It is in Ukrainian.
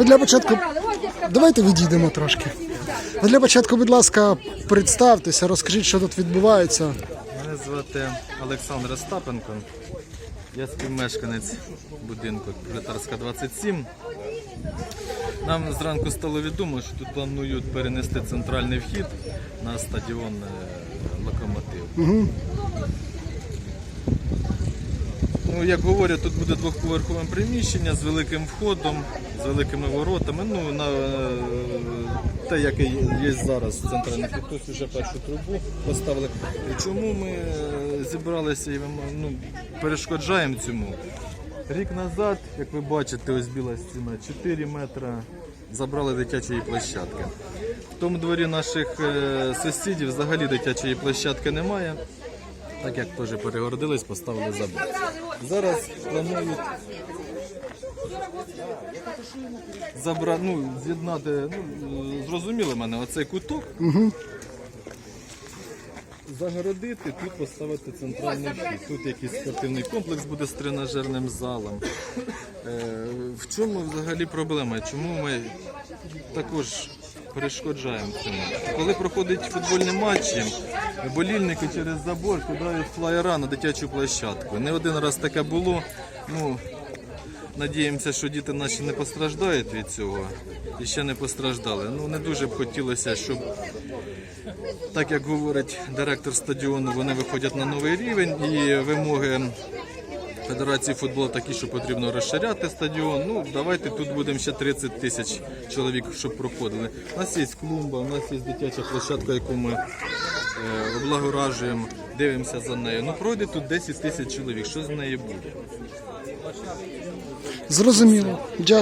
Ви для початку. Давайте відійдемо трошки. Ви для початку, будь ласка, представтеся, розкажіть, що тут відбувається. Мене звати Олександр Остапенко. Я співмешканець будинку Пролетарська 27. Нам зранку стало відомо, що тут планують перенести центральний вхід на стадіон е, Локомотив. Ну, як говорять, тут буде двохповерхове приміщення з великим входом, з великими воротами. Ну, на е, те, яке є зараз центральний вхід. Ось вже першу трубу поставили. Чому ми е, зібралися і ну, перешкоджаємо цьому? Рік назад, як ви бачите, ось біла стіна 4 метри забрали дитячої площадки. В тому дворі наших е, сусідів взагалі дитячої площадки немає. Так як теж перегородились, поставили забор. Зараз планують забра... ну, з'єднати, ну, зрозуміли мене, оцей куток. Загородити, тут поставити центральний вхід. Тут якийсь спортивний комплекс буде з тренажерним залом. Е, в чому взагалі проблема? Чому ми також перешкоджаємо цьому? Коли проходять футбольні матчі, болільники через забор кидають флаєра на дитячу площадку. Не один раз таке було. Ну, Надіємося, що діти наші не постраждають від цього і ще не постраждали. Ну не дуже б хотілося, щоб так як говорить директор стадіону, вони виходять на новий рівень і вимоги Федерації футболу такі, що потрібно розширяти стадіон. Ну давайте тут будемо ще 30 тисяч чоловік, щоб проходили. У нас є клумба, у нас є дитяча площадка, яку ми е, облагоражуємо, дивимося за нею. Ну пройде тут 10 тисяч чоловік. Що з неї буде? Зрозуміло. Дякую.